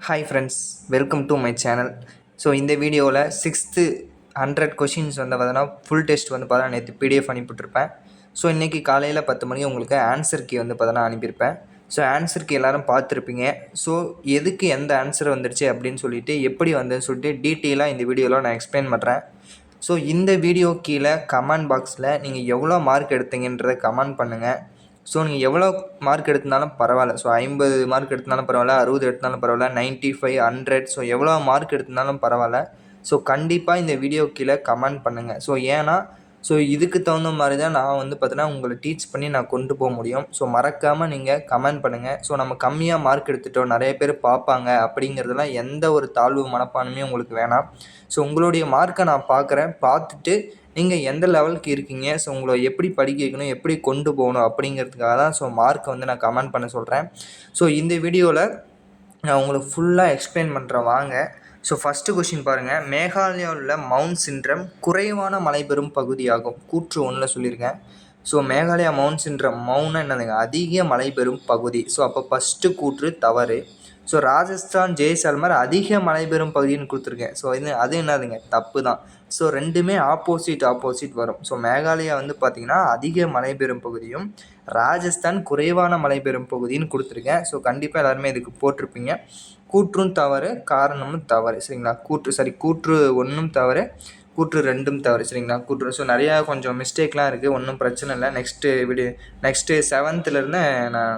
Hi friends welcome to my channel so இந்த வீடியோவில் sixth hundred questions வந்து பார்த்தோன்னா ஃபுல் டெஸ்ட் வந்து பார்த்தா நேற்று பிடிஎஃப் அனுப்பிவிட்ருப்பேன் ஸோ இன்றைக்கி காலையில் பத்து மணிக்கு உங்களுக்கு ஆன்சர் கீ வந்து பார்த்தீங்கன்னா அனுப்பியிருப்பேன். ஸோ ஆன்சர் கீ எல்லோரும் பார்த்துருப்பீங்க. ஸோ எதுக்கு எந்த ஆன்சர் வந்துருச்சு அப்படின்னு சொல்லிட்டு எப்படி வந்ததுன்னு சொல்லிட்டு டீட்டெயிலாக இந்த வீடியோவில் நான் எக்ஸ்பிளைன் பண்ணுறேன் ஸோ இந்த வீடியோ கீழே கமெண்ட் பாக்ஸில் நீங்கள் எவ்வளோ மார்க் எடுத்தீங்கன்றதை கமெண்ட் பண்ணுங்கள் ஸோ நீங்கள் எவ்வளோ மார்க் எடுத்திருந்தாலும் பரவாயில்ல. ஸோ ஐம்பது மார்க் எடுத்திருந்தாலும் பரவாயில்ல அறுபது எடுத்தாலும் பரவாயில்ல நைன்ட்டி ஃபைவ் ஹண்ட்ரட் ஸோ எவ்வளோ மார்க் எடுத்திருந்தாலும் பரவாயில்ல. ஸோ கண்டிப்பாக இந்த வீடியோ கீழே கமெண்ட் பண்ணுங்கள் ஸோ ஏன்னா ஸோ இதுக்கு தகுந்த மாதிரி தான் நான் வந்து பார்த்தீங்கன்னா உங்களை டீச் பண்ணி நான் கொண்டு போக முடியும். ஸோ மறக்காமல் நீங்கள் கமெண்ட் பண்ணுங்கள் ஸோ நம்ம கம்மியாக மார்க் எடுத்துட்டோம். நிறைய பேர் பார்ப்பாங்க அப்படிங்கிறதுலாம் எந்த ஒரு தாழ்வு மனப்பான்மையும் உங்களுக்கு வேணாம். ஸோ உங்களுடைய மார்க்கை நான் பார்க்குறேன். பார்த்துட்டு நீங்கள் எந்த லெவலுக்கு இருக்கீங்க? ஸோ உங்களை எப்படி படிக்க வைக்கணும்? எப்படி கொண்டு போகணும்? அப்படிங்கிறதுக்காக தான் ஸோ மார்க்கை வந்து நான் கமெண்ட் பண்ண சொல்கிறேன் ஸோ இந்த வீடியோவில் நான் உங்களுக்கு ஃபுல்லாக எக்ஸ்பிளைன் பண்ணுறேன் வாங்க. ஸோ ஃபஸ்ட்டு கொஷின் பாருங்கள் மேகாலயாவில் உள்ள மவுண்ட் சின்ரம் குறைவான மலைபெறும் பகுதியாகும். கூற்று ஒன்றில் சொல்லியிருக்கேன். ஸோ மேகாலயா மவுண்ட் சின்ட்ரம் மவுன்னா என்னதுங்க? அதிக மலை பெறும் பகுதி. ஸோ அப்போ ஃபஸ்ட்டு கூற்று தவறு. ஸோ ராஜஸ்தான் ஜெய்சால்மர் அதிக மலைபெறும் பகுதின்னு கொடுத்துருக்கேன். ஸோ இது அது என்னதுங்க? தப்பு தான் ஸோ ரெண்டுமே ஆப்போசிட் ஆப்போசிட் வரும். ஸோ மேகாலயா வந்து பார்த்திங்கன்னா அதிக மலைபெறும் பகுதியும் ராஜஸ்தான் குறைவான மலை பெறும் பகுதின்னு கொடுத்துருக்கேன். ஸோ கண்டிப்பாக எல்லாருமே இதுக்கு போட்டிருப்பீங்க. கூற்றும் தவறு காரணமும் தவறு. சரிங்களா? கூற்று சரி கூற்று ஒன்றும் தவறு கூற்று ரெண்டும் தவறு. சரிங்களா? கூற்று ஸோ நிறையா கொஞ்சம் மிஸ்டேக்லாம் இருக்குது ஒன்றும் பிரச்சனை இல்லை. நெக்ஸ்ட்டு வீடியோ நெக்ஸ்ட்டு செவன்த்துலேருந்து நான்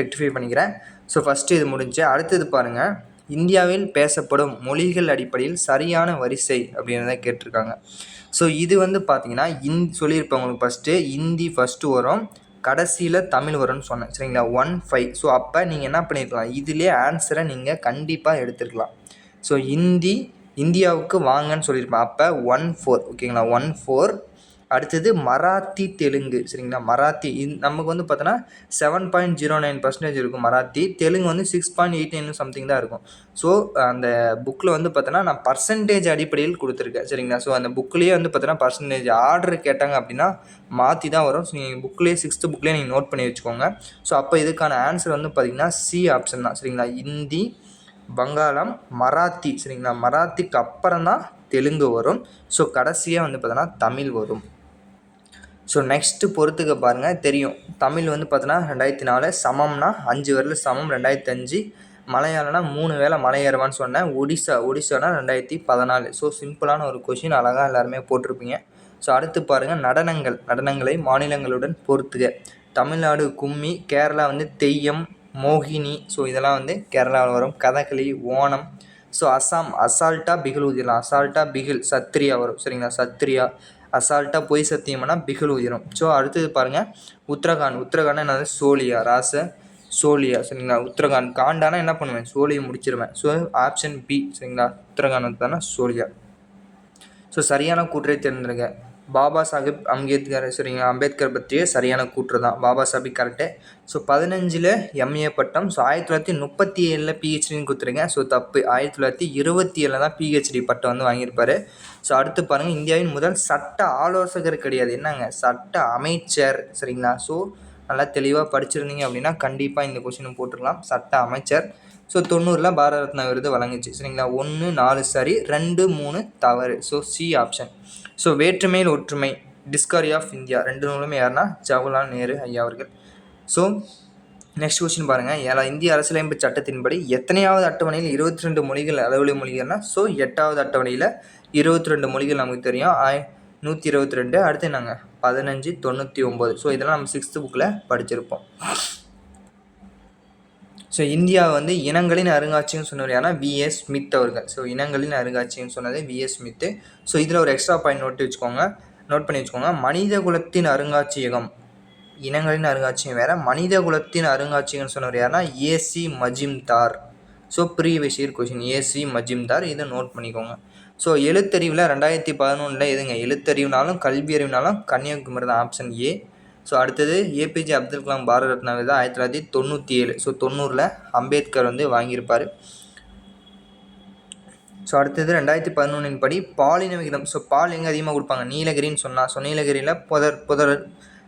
ரெக்டிஃபை பண்ணிக்கிறேன். ஸோ ஃபஸ்ட்டு இது முடிஞ்சு அடுத்தது பாருங்கள் இந்தியாவில் பேசப்படும் மொழிகள் அடிப்படையில் சரியான வரிசை அப்படின்னு கேட்டிருக்காங்க. ஸோ இது வந்து பார்த்தீங்கன்னா இந் சொல்லியிருப்பேன் உங்களுக்கு ஃபஸ்ட்டு ஹிந்தி ஃபஸ்ட்டு வரும். கடைசியில் தமிழ் வரும்னு சொன்னேன். சரிங்களா? ஒன் ஃபைவ் ஸோ அப்போ நீங்கள் என்ன பண்ணியிருக்கலாம் இதிலே ஆன்சரை நீங்கள் கண்டிப்பாக எடுத்துருக்கலாம். ஸோ ஹிந்தி இந்தியாவுக்கு வாங்கன்னு சொல்லியிருப்பேன். அப்போ ஒன் ஃபோர் ஓகேங்களா ஒன் ஃபோர் அடுத்தது மராத்தி தெலுங்கு சரிங்களா? மராத்தி இந் நமக்கு வந்து பார்த்தோன்னா seven point zero nine percentage இருக்கும் மராத்தி. தெலுங்கு வந்து six point eight nine something தான் இருக்கும். ஸோ அந்த புக்கில் வந்து பார்த்தோன்னா நான் பர்சன்டேஜ் அடிப்படையில் கொடுத்துருக்கேன் சரிங்களா? ஸோ அந்த புக்லேயே வந்து பார்த்தோன்னா பர்சன்டேஜ் ஆர்டர் கேட்டாங்க அப்படின்னா மாற்றி தான் வரும். ஸோ நீங்கள் புக்லேயே சிக்ஸ்த்து புக்லேயே நீங்கள் நோட் பண்ணி வச்சுக்கோங்க. ஸோ அப்போ இதுக்கான ஆன்சர் வந்து பார்த்திங்கன்னா சி ஆப்ஷன் தான் சரிங்களா? ஹிந்தி வங்காளம் மராத்தி சரிங்களா? மராத்திக்கு அப்புறம் தான் தெலுங்கு வரும். ஸோ கடைசியாக வந்து பார்த்தோன்னா தமிழ் வரும். ஸோ நெக்ஸ்ட்டு பொறுத்துக்க பாருங்கள் தெரியும். தமிழ் வந்து பார்த்தோன்னா ரெண்டாயிரத்தி நாலு சமம்னா அஞ்சு வரல சமம் ரெண்டாயிரத்தி அஞ்சு மலையாளம்னா மூணு வேலை மலை ஏறுவான்னு சொன்னேன். ஒடிசா ஒடிசானா ரெண்டாயிரத்தி பதினாலு ஸோ சிம்பிளான ஒரு கொஷின் அழகாக எல்லாருமே போட்டிருப்பீங்க. ஸோ அடுத்து பாருங்கள் நடனங்கள். நடனங்களை மாநிலங்களுடன் பொறுத்துக. தமிழ்நாடு கும்மி கேரளா வந்து தெய்யம் மோகினி. ஸோ இதெல்லாம் வந்து கேரளாவில் வரும். கதகளி ஓணம். ஸோ அசாம் அசால்ட்டாக பிகில் ஊதிடலாம் அசால்ட்டாக பிகில் சத்ரியா வரும். சரிங்களா? சத்ரியா அசால்ட்டாக பொய் சத்தியம்னா பிகில் உயிரும். ஸோ அடுத்தது பாருங்கள் உத்தரகாண்ட். உத்தரகாண்ட் என்னது? சோழியா ராச சோழியா. சரிங்களா? உத்தரகாண்ட். காண்டானா என்ன பண்ணுவேன்? சோழியை முடிச்சிருவேன். ஸோ ஆப்ஷன் பி சரிங்களா? உத்தரகாண்ட் தானே சோழியா. ஸோ சரியான கூற்றை தேர்ந்தெடுங்க. பாபா சாஹிப் அம்பேத்கர் சரிங்களா அம்பேத்கர் பற்றிய சரியான கூற்று தான். பாபா சாஹிப் கரெக்டு ஸோ பதினஞ்சில் எம்ஏ பட்டம். ஸோ ஆயிரத்தி தொள்ளாயிரத்தி முப்பத்தி ஏழில் பிஹெச்டின்னு கொடுத்துருங்க ஸோ தப்பு. ஆயிரத்தி தொள்ளாயிரத்தி இருபத்தி ஏழில் தான் பிஹெச்டி பட்டம் வந்து வாங்கியிருப்பார். ஸோ அடுத்து பாருங்கள் இந்தியாவின் முதல் சட்ட ஆலோசகர் கிடையாது. என்னங்க? சட்ட அமைச்சர். சரிங்களா? ஸோ நல்லா தெளிவாக படிச்சிருந்தீங்க அப்படின்னா கண்டிப்பாக இந்த கொஷினும் போட்டுருக்கலாம் சட்ட அமைச்சர். ஸோ தொண்ணூறில் பாரத ரத்னா விருது வழங்குச்சு. சரிங்களா? ஒன்று நாலு சரி ரெண்டு மூணு தவறு. ஸோ சி ஆப்ஷன் ஸோ வேற்றுமையில் ஒற்றுமை டிஸ்கவரி ஆஃப் இந்தியா ரெண்டு நூலுமே யாருன்னா? ஜவஹர்லால் நேரு ஐயா அவர்கள். ஸோ நெக்ஸ்ட் கொஸ்டின் பாருங்கள் ஏழா இந்திய அரசியலமைப்பு சட்டத்தின்படி எத்தனையாவது அட்டவணையில் இருபத்தி ரெண்டு மொழிகள் அளவொலி மொழிகள்னா? ஸோ எட்டாவது அட்டவணையில் இருபத்தி ரெண்டு மொழிகள் நமக்கு தெரியும். ஆய் நூற்றி இருபத்தி ரெண்டு அடுத்து என்னங்க? பதினஞ்சு தொண்ணூற்றி ஒம்பது ஸோ இதெல்லாம் நம்ம சிக்ஸ்த்து புக்கில் படிச்சிருப்போம். ஸோ இந்தியா வந்து இனங்களின் அருங்காட்சியம் சொன்னவர் யாருன்னா விஎஸ் ஸ்மித் அவர்கள். ஸோ இனங்களின் அருங்காட்சியம் சொன்னது விஎஸ் ஸ்மித்து ஸோ இதில் ஒரு எக்ஸ்ட்ரா பாயிண்ட் நோட்டு வச்சுக்கோங்க. நோட் பண்ணி வச்சுக்கோங்க. மனித குலத்தின் அருங்காட்சியகம். இனங்களின் அருங்காட்சியம் வேறு. மனித குலத்தின் அருங்காட்சியகம்னு சொன்னவர் யாருன்னா A C Majumdar so previous year question A C Majumdar இதை நோட் பண்ணிக்கோங்க. ஸோ எழுத்தறிவில் ரெண்டாயிரத்தி பதினொன்றில் எதுங்க? எழுத்தறிவுனாலும் கல்வி அறிவுனாலும் கன்னியாகுமரி தான் ஆப்ஷன் ஏ ஸோ அடுத்தது ஏபிஜே அப்துல் கலாம் பாரத ரத்னா விருது ஆயிரத்தி தொள்ளாயிரத்தி தொண்ணூற்றி ஏழு ஸோ தொண்ணூறில் அம்பேத்கர் வந்து வாங்கியிருப்பார். ஸோ அடுத்தது ரெண்டாயிரத்தி பதினொன்றின் படி பாலின விகிதம். ஸோ பால் எங்கே அதிகமாக கொடுப்பாங்க? நீலகிரின்னு சொன்னால் ஸோ நீலகிரியில் புதர் புதர்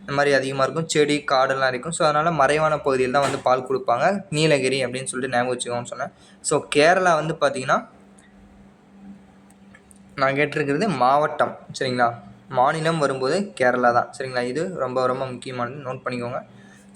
இந்த மாதிரி அதிகமாக இருக்கும். செடி காடெல்லாம் இருக்கும். ஸோ அதனால் மறைவான பகுதியில் தான் வந்து பால் கொடுப்பாங்க. நீலகிரி அப்படின்னு சொல்லிட்டு ஞாபகம் வச்சுக்கோன்னு சொன்னேன். ஸோ கேரளா வந்து பார்த்திங்கன்னா நான் கேட்டிருக்கிறது மாவட்டம். சரிங்களா? மாநிலம் வரும்போது கேரளா தான். சரிங்களா? இது ரொம்ப ரொம்ப முக்கியமானது. நோட் பண்ணிக்கோங்க.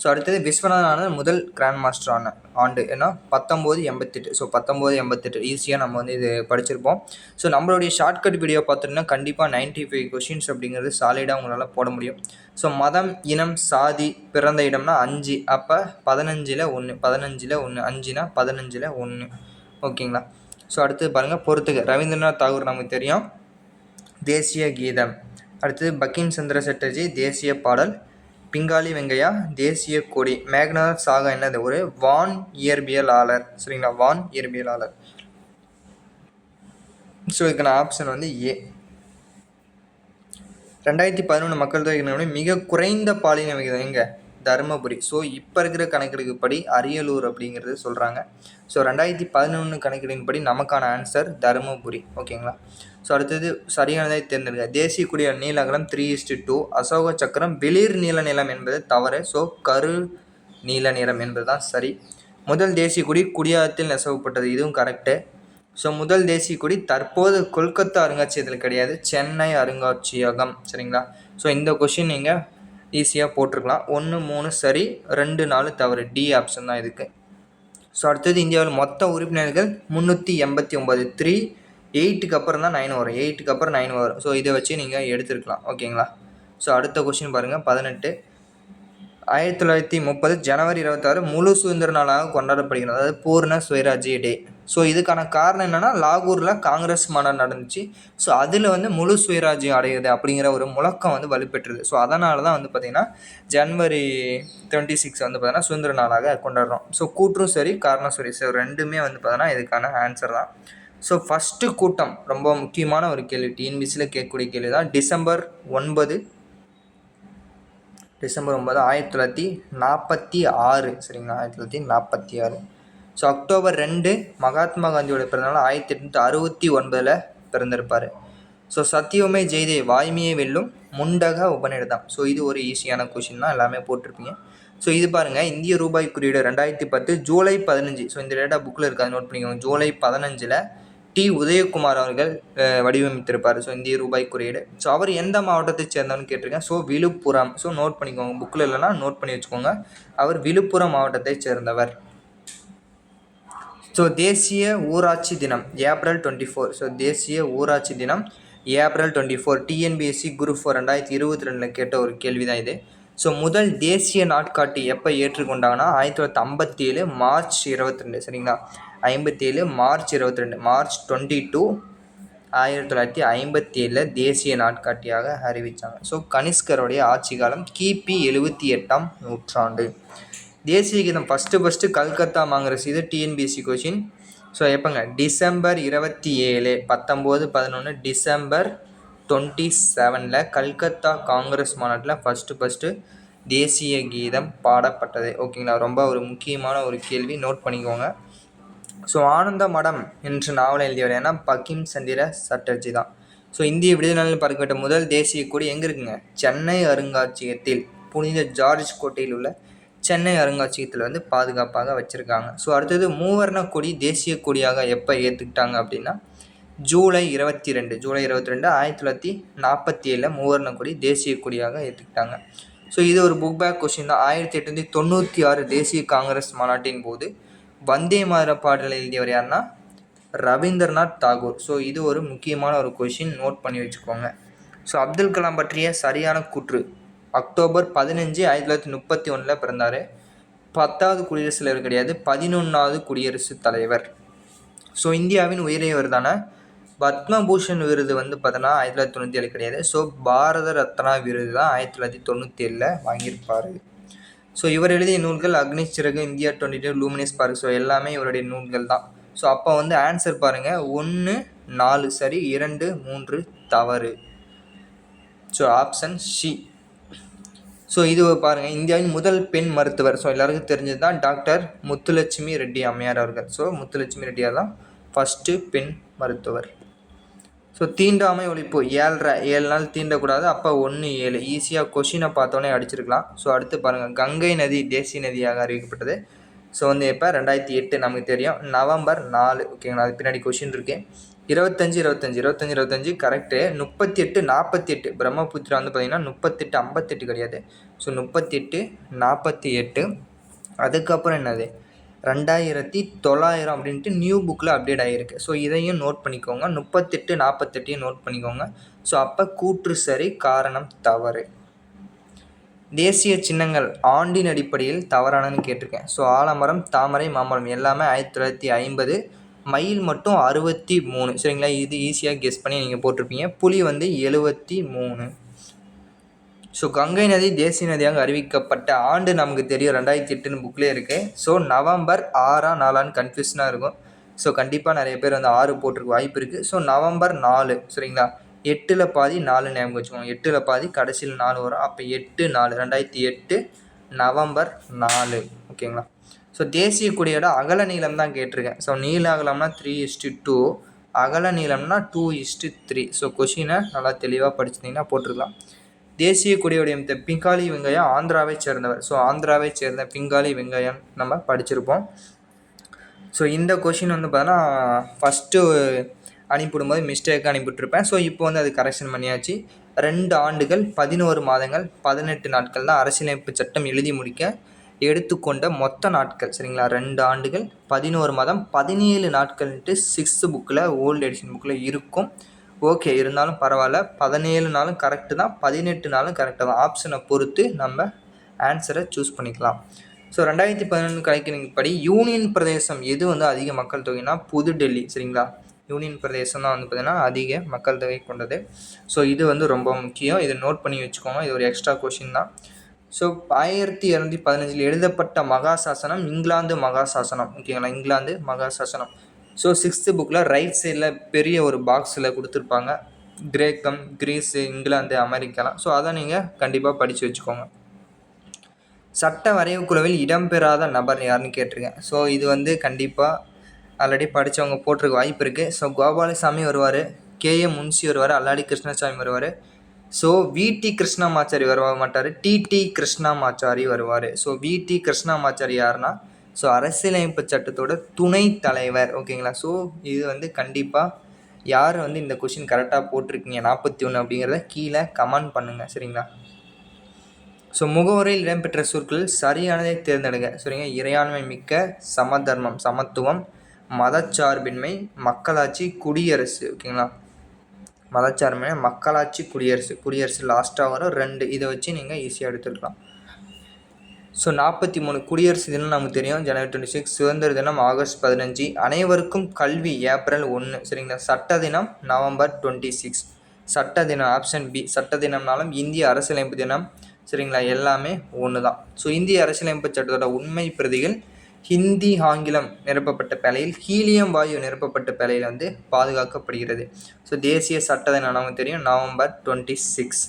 ஸோ அடுத்தது விஸ்வநாதன் ஆனந்த் முதல் கிராண்ட் மாஸ்டர் ஆன ஆண்டு ஏன்னா பத்தொம்போது எண்பத்தெட்டு. ஸோ பத்தொம்போது எண்பத்தெட்டு. ஈஸியாக நம்ம வந்து இது படிச்சிருப்போம். ஸோ நம்மளுடைய ஷார்ட்கட் வீடியோ பார்த்துட்டோம்னா கண்டிப்பாக நைன்ட்டி ஃபைவ் கொஷின்ஸ் அப்படிங்கிறது சாலிடாக உங்களால் போட முடியும். ஸோ மதம் இனம் சாதி பிறந்த இடம்னா அஞ்சு. அப்போ பதினஞ்சில் ஒன்று பதினஞ்சில் ஒன்று அஞ்சுனா பதினஞ்சில் ஒன்று ஓகேங்களா? ஸோ அடுத்தது பாருங்கள் பொறுத்துக்க ரவீந்திரநாத் தாகூர் நமக்கு தெரியும். தேசிய கீதம். அடுத்தது பக்கிம் சந்திர சட்டர்ஜி தேசிய பாடல் பிங்காலி வெங்கையா தேசிய கொடி. மேக்னாத் சாகா என்னது? ஒரு வான் இயற்பியலாளர். சரிங்களா? வான் இயற்பியலாளர். ஸோ இதுக்கான ஆப்ஷன் வந்து ஏ ரெண்டாயிரத்தி பதினொன்று மக்கள் தொகை மிக குறைந்த பாலின விகிதம் எங்கே? தருமபுரி. ஸோ இப்போ இருக்கிற கணக்கெடுப்புப்படி அரியலூர் அப்படிங்கிறது சொல்கிறாங்க ஸோ ரெண்டாயிரத்தி பதினொன்று கணக்கெடுப்பின்படி நமக்கான ஆன்சர் தருமபுரி. ஓகேங்களா ஸோ அடுத்தது சரியானதை தேர்ந்தெடுக்க தேசிய குடிய நீலகலம் three is to two Ashoka சக்கரம் வெளிர் நீல நிலம் என்பது தவறு. ஸோ கரு நீல நிறம் என்பது தான் சரி. முதல் தேசிய குடி குடியாரத்தில் நெசவுப்பட்டது. இதுவும் கரெக்டு ஸோ முதல் தேசிய கொடி தற்போது கொல்கத்தா அருங்காட்சியகத்தில் கிடையாது. சென்னை அருங்காட்சியகம். சரிங்களா? ஸோ இந்த கொஷின் நீங்கள் ஈஸியாக போட்டிருக்கலாம். ஒன்று மூணு சரி. ரெண்டு நாலு தவறு. டி ஆப்ஷன் தான் இதுக்கு. ஸோ அடுத்தது இந்தியாவில் மொத்த உறுப்பினர்கள் முந்நூற்றி எண்பத்தி ஒம்பது த்ரீ எயிட்டுக்கு அப்புறம் தான் நைன் வரும். எயிட்டுக்கு அப்புறம் நைன் வரும். ஸோ இதை வச்சு நீங்கள் எடுத்துருக்கலாம். ஓகேங்களா ஸோ அடுத்த கொஷின் பாருங்கள் பதினெட்டு. ஆயிரத்தி தொள்ளாயிரத்தி முப்பது ஜனவரி இருபத்தாறு முழு சுதந்திர நாளாக கொண்டாடப்படுகிறது. அதாவது பூர்ண சுயராஜ்ய டே. ஸோ இதுக்கான காரணம் என்னென்னா லாகூரில் காங்கிரஸ் மாநாடு நடந்துச்சு. ஸோ அதில் வந்து முழு சுயராஜ்யம் அடையுது அப்படிங்கிற ஒரு முழக்கம் வந்து வலுப்பெற்றுது. ஸோ அதனால தான் வந்து பார்த்திங்கன்னா ஜனவரி டுவெண்ட்டி சிக்ஸ் வந்து பார்த்திங்கன்னா சுதந்திர நாளாக கொண்டாடுறோம். ஸோ கூற்றும் சரி காரணம் சரி. ஸோ ரெண்டுமே வந்து பார்த்தீங்கன்னா இதுக்கான ஆன்சர் தான். ஸோ ஃபஸ்ட்டு கூட்டம் ரொம்ப முக்கியமான ஒரு கேள்வி. டிஎன்பிசியில் கேட்கக்கூடிய கேள்வி தான் டிசம்பர் ஒன்பது டிசம்பர் ஒன்பது ஆயிரத்தி தொள்ளாயிரத்தி நாற்பத்தி ஆறு. சரிங்களா? ஆயிரத்தி தொள்ளாயிரத்தி நாற்பத்தி ஆறு. ஸோ அக்டோபர் ரெண்டு மகாத்மா காந்தியோட பிறந்தநாள் ஆயிரத்தி எட்நூற்றி அறுபத்தி ஒன்பதில் பிறந்திருப்பார். ஸோ சத்தியமே ஜெய்தே வாய்மையே வெல்லும் முண்டக உபநிடதம். ஸோ இது ஒரு ஈஸியான கொஷின் தான். எல்லாமே போட்டிருப்பீங்க. ஸோ இது பாருங்கள் இந்திய ரூபாய் குறியீடு ரெண்டாயிரத்தி பத்து ஜூலை பதினஞ்சு. ஸோ இந்த டேட்டா புக்கில் இருக்காது நோட் பண்ணிக்கோங்க. ஜூலை பதினஞ்சில் டி உதயகுமார் அவர்கள் வடிவமைத்திருப்பார். ஸோ இந்திய ரூபாய் குறியீடு. ஸோ அவர் எந்த மாவட்டத்தை சேர்ந்தவன்னு கேட்டிருக்கேன். ஸோ விழுப்புரம். ஸோ நோட் பண்ணிக்கோங்க. புக்கில் இல்லைனா நோட் பண்ணி வச்சுக்கோங்க. அவர் விழுப்புரம் மாவட்டத்தை சேர்ந்தவர். ஸோ தேசிய ஊராட்சி தினம் ஏப்ரல் டுவெண்ட்டி ஃபோர் ஸோ தேசிய ஊராட்சி தினம் April twenty four TNPSC group four ரெண்டாயிரத்தி இருபத்தி ரெண்டில் கேட்ட ஒரு கேள்வி தான் இது. ஸோ முதல் தேசிய நாட்காட்டி எப்போ ஏற்றுக்கொண்டாங்கன்னா ஆயிரத்தி தொள்ளாயிரத்தி ஐம்பத்தி ஏழு மார்ச் இருபத்தி ரெண்டு சரிங்களா? ஐம்பத்தேழு மார்ச் இருபத்தி ரெண்டு மார்ச் டுவெண்ட்டி டூ ஆயிரத்தி தொள்ளாயிரத்தி ஐம்பத்தி ஏழில் தேசிய நாட்காட்டியாக அறிவித்தாங்க ஸோ கனிஷ்கருடைய ஆட்சி காலம் கிபி எழுபத்தி எட்டாம் நூற்றாண்டு. தேசிய கீதம் ஃபஸ்ட்டு ஃபஸ்ட்டு கல்கத்தா மாங்கிரஸ் இது டிஎன்பிஎஸ்சி கொஷின் ஸோ எப்போங்க? டிசம்பர் இருபத்தி ஏழு பத்தொம்போது பதினொன்று டிசம்பர் டுவெண்ட்டி செவனில் கல்கத்தா காங்கிரஸ் மாநாட்டில் ஃபஸ்ட்டு ஃபஸ்ட்டு தேசிய கீதம் பாடப்பட்டது. ஓகேங்களா ரொம்ப ஒரு முக்கியமான ஒரு கேள்வி. நோட் பண்ணிக்கோங்க. ஸோ ஆனந்த மடம் என்று நாவலை எழுதியவர் ஏன்னா பக்கிம் சந்திர சட்டர்ஜி தான். ஸோ இந்திய விடுதலை பறக்கப்பட்ட முதல் தேசிய கொடி எங்கே இருக்குங்க? சென்னை அருங்காட்சியகத்தில் புனித ஜார்ஜ் கோட்டையில் உள்ள சென்னை அருங்காட்சியகத்தில் வந்து பாதுகாப்பாக வச்சுருக்காங்க. ஸோ அடுத்தது மூவர்ண கொடி தேசிய கொடியாக எப்போ ஏற்றுக்கிட்டாங்க அப்படின்னா ஜூலை இருபத்தி ரெண்டு ஜூலை இருபத்தி ரெண்டு ஆயிரத்தி தொள்ளாயிரத்தி நாற்பத்தி ஏழில் மூவர்ண கொடி தேசிய கொடியாக ஏற்றுக்கிட்டாங்க ஸோ இது ஒரு புக் பேக் கொஷின் தான். ஆயிரத்தி எட்நூற்றி தொண்ணூற்றி ஆறு தேசிய காங்கிரஸ் மாநாட்டின் போது வந்தே மாதர பாடலை எழுதியவர் யாருன்னா ரவீந்திரநாத் தாகூர். ஸோ இது ஒரு முக்கியமான ஒரு கொஷின் நோட் பண்ணி வச்சுக்கோங்க. ஸோ அப்துல் கலாம் பற்றிய சரியான கூற்று. அக்டோபர் பதினஞ்சு ஆயிரத்தி தொள்ளாயிரத்தி முப்பத்தி ஒன்றில் பிறந்தார். பத்தாவது குடியரசு தலைவர் கிடையாது. பதினொன்றாவது குடியரசுத் தலைவர். ஸோ இந்தியாவின் உயரியவர் தானே? பத்மபூஷன் விருது வந்து பார்த்தோன்னா ஆயிரத்தி தொள்ளாயிரத்தி தொண்ணூற்றி ஏழு கிடையாது. ஸோ பாரத ரத்னா விருது தான் ஆயிரத்தி தொள்ளாயிரத்தி தொண்ணூற்றி ஏழில் வாங்கியிருப்பார். ஸோ இவர் எழுதிய நூல்கள் Agni Siragu India twenty two luminous spark. So எல்லாமே இவருடைய நூல்கள் தான் ஸோ அப்போ வந்து ஆன்சர் பாருங்கள் ஒன்று நாலு சரி இரண்டு மூன்று தவறு. ஸோ ஆப்ஷன் ஷி ஸோ இது பாருங்கள் இந்தியாவின் முதல் பெண் மருத்துவர். ஸோ எல்லாருக்கும் தெரிஞ்சது தான் டாக்டர் முத்துலட்சுமி ரெட்டி அம்மையார் அவர்கள். ஸோ முத்துலட்சுமி ரெட்டியார் தான் ஃபஸ்ட்டு பெண் மருத்துவர். ஸோ தீண்டாமை ஒழிப்பு ஏழ்ரை ஏழு நாள் தீண்டக்கூடாது. அப்போ ஒன்று ஏழு. ஈஸியாக கொஷினை பார்த்தோன்னே அடிச்சிருக்கலாம். ஸோ அடுத்து பாருங்கள் கங்கை நதி தேசிய நதியாக அறிவிக்கப்பட்டது. ஸோ வந்து இப்போ ரெண்டாயிரத்தி எட்டு நமக்கு தெரியும். நவம்பர் நாலு. ஓகேங்களா அது பின்னாடி கொஷின் இருக்குது இருபத்தஞ்சி இருபத்தஞ்சி இருபத்தஞ்சி இருபத்தஞ்சி. கரெக்டு முப்பத்தி எட்டு நாற்பத்தி எட்டு பிரம்மபுத்திரா வந்து பார்த்திங்கன்னா முப்பத்தெட்டு ஐம்பத்தெட்டு கிடையாது. ஸோ முப்பத்தி எட்டு நாற்பத்தி எட்டு அதுக்கப்புறம் என்னது? ரெண்டாயிரத்தி தொள்ளாயிரம் அப்படின்ட்டு நியூ புக்கில் அப்டேட் ஆகிருக்கு ஸோ இதையும் நோட் பண்ணிக்கோங்க. முப்பத்தெட்டு நாற்பத்தெட்டையும் நோட் பண்ணிக்கோங்க. ஸோ அப்போ கூற்று சரி காரணம் தவறு. தேசிய சின்னங்கள் ஆண்டின் அடிப்படையில் தவறானன்னு கேட்டிருக்கேன். ஸோ ஆலமரம் தாமரை மாமரம் எல்லாமே ஆயிரத்தி தொள்ளாயிரத்தி ஐம்பது மயில் மட்டும் அறுபத்தி மூணு. சரிங்களா? இது ஈஸியாக கெஸ் பண்ணி நீங்கள் போட்டிருப்பீங்க. புலி வந்து எழுபத்தி மூணு. ஸோ கங்கை நதி தேசிய நதியாக அறிவிக்கப்பட்ட ஆண்டு நமக்கு தெரியும். ரெண்டாயிரத்தி எட்டுன்னு புக்லேயே இருக்குது ஸோ நவம்பர் ஆறா நாலான்னு கன்ஃபியூஷனாக இருக்கும். ஸோ கண்டிப்பாக நிறைய பேர் வந்து ஆறு போட்டிருக்க வாய்ப்பு இருக்குது ஸோ நவம்பர் நாலு சரிங்களா? எட்டில் பாதி நாலு ஞாபகம் வச்சுக்கோங்க. எட்டில் பாதி கடைசியில் நாலு வரும். அப்போ எட்டு நாலு ரெண்டாயிரத்தி எட்டு நவம்பர் நாலு ஓகேங்களா? ஸோ தேசிய கொடியோட அகல நீளம் தான் கேட்டிருக்கேன். ஸோ நீள அகலம்னா த்ரீ இஸ்டு டூ அகல நீளம்னா two is to three so கொஷினை நல்லா தெளிவாக படிச்சிட்டிங்கன்னா போட்டிருக்கலாம். தேசிய கொடியுடைய பிங்காலி வெங்காயம் ஆந்திராவை சேர்ந்தவர். ஸோ ஆந்திராவை சேர்ந்த பிங்காலி வெங்காயம் நம்ம படிச்சிருப்போம். ஸோ இந்த கொஷின் வந்து பார்த்தோன்னா ஃபஸ்ட்டு அனுப்பிவிடும்போது மிஸ்டேக்காக அனுப்பிவிட்ருப்பேன் ஸோ இப்போ வந்து அது கரெக்ஷன் பண்ணியாச்சு. ரெண்டு ஆண்டுகள் பதினோரு மாதங்கள் பதினெட்டு நாட்கள் தான் அரசியலமைப்பு சட்டம் எழுதி முடிக்க எடுத்துக்கொண்ட மொத்த நாட்கள். சரிங்களா? ரெண்டு ஆண்டுகள் பதினோரு மாதம் பதினேழு நாட்கள்ன்ட்டு சிக்ஸ்த்து புக்கில் ஓல்டு எடிஷன் புக்கில் இருக்கும். ஓகே இருந்தாலும் பரவாயில்ல. பதினேழு நாளும் கரெக்டு தான். பதினெட்டு நாளும் கரெக்டாக தான். ஆப்ஷனை பொறுத்து நம்ம ஆன்சரை சூஸ் பண்ணிக்கலாம். ஸோ ரெண்டாயிரத்தி பதினொன்று கணக்கின்படி யூனியன் பிரதேசம் எது வந்து அதிக மக்கள் தொகைனா புதுடெல்லி சரிங்களா? யூனியன் பிரதேசம் தான் வந்து பார்த்திங்கன்னா அதிக மக்கள் தொகை கொண்டது. ஸோ இது வந்து ரொம்ப முக்கியம். இதை நோட் பண்ணி வச்சுக்கோங்க. இது ஒரு எக்ஸ்ட்ரா கொஷின் தான். ஸோ ஆயிரத்தி இரநூத்தி பதினஞ்சில் எழுதப்பட்ட மகாசாசனம் இங்கிலாந்து மகாசாசனம். ஓகேங்களா இங்கிலாந்து மகாசாசனம். ஸோ சிக்ஸ்த்து புக்கில் ரைட் சைடில் பெரிய ஒரு பாக்ஸில் கொடுத்துருப்பாங்க. கிரேக்கம் கிரீஸு இங்கிலாந்து அமெரிக்காலாம். ஸோ அதை நீங்கள் கண்டிப்பாக படித்து வச்சுக்கோங்க. சட்ட வரைவு குழுவில் இடம்பெறாத நபர் யாருன்னு கேட்டிருக்கேன். ஸோ இது வந்து கண்டிப்பாக ஆல்ரெடி படித்தவங்க போட்டிருக்க வாய்ப்பு இருக்குது ஸோ கோபாலசாமி வருவார். கேஏ முன்சி வருவார். அல்லாடி கிருஷ்ணசாமி வருவார். ஸோ விடி கிருஷ்ணமாச்சாரி வருவ மாட்டார். டிடி கிருஷ்ணமாச்சாரி வருவார். ஸோ விடி கிருஷ்ணமாச்சாரி யாருன்னா ஸோ அரசியலமைப்பு சட்டத்தோட துணை தலைவர் ஓகேங்களா ஸோ இது வந்து கண்டிப்பாக யார் வந்து இந்த கொஷின் கரெக்டாக போட்டிருக்கீங்க? நாற்பத்தி ஒன்று அப்படிங்கிறத கீழே கமெண்ட் பண்ணுங்கள் சரிங்களா? ஸோ முகவரியில் இடம்பெற்ற சொற்கள் சரியானதை தேர்ந்தெடுங்க. சரிங்க? இறையாண்மை மிக்க சமதர்மம் சமத்துவம் மதச்சார்பின்மை மக்களாட்சி குடியரசு ஓகேங்களா மதச்சார்பின்மை மக்களாட்சி குடியரசு. குடியரசு லாஸ்ட்டாக வரும். ரெண்டு. இதை வச்சு நீங்கள் ஈஸியாக எடுத்துக்கலாம். ஸோ நாற்பத்தி மூணு குடியரசு தினம் நமக்கு தெரியும். ஜனவரி டுவெண்ட்டி சிக்ஸ் சுதந்திர தினம் ஆகஸ்ட் பதினஞ்சு. அனைவருக்கும் கல்வி ஏப்ரல் ஒன்று சரிங்களா? சட்ட தினம் நவம்பர் டுவெண்ட்டி சிக்ஸ் சட்ட தினம் ஆப்ஷன் பி. சட்ட தினம்னாலும் இந்திய அரசியலமைப்பு தினம் சரிங்களா? எல்லாமே ஒன்று தான் ஸோ இந்திய அரசியலமைப்பு சட்டத்தோட உண்மை பிரதிகள் ஹிந்தி ஆங்கிலம் நிரப்பப்பட்ட பேலையில் ஹீலியம் வாயு நிரப்பப்பட்ட பேலையில் வந்து பாதுகாக்கப்படுகிறது. ஸோ தேசிய சட்ட தினம் நமக்கு தெரியும் நவம்பர் டுவெண்ட்டி சிக்ஸ்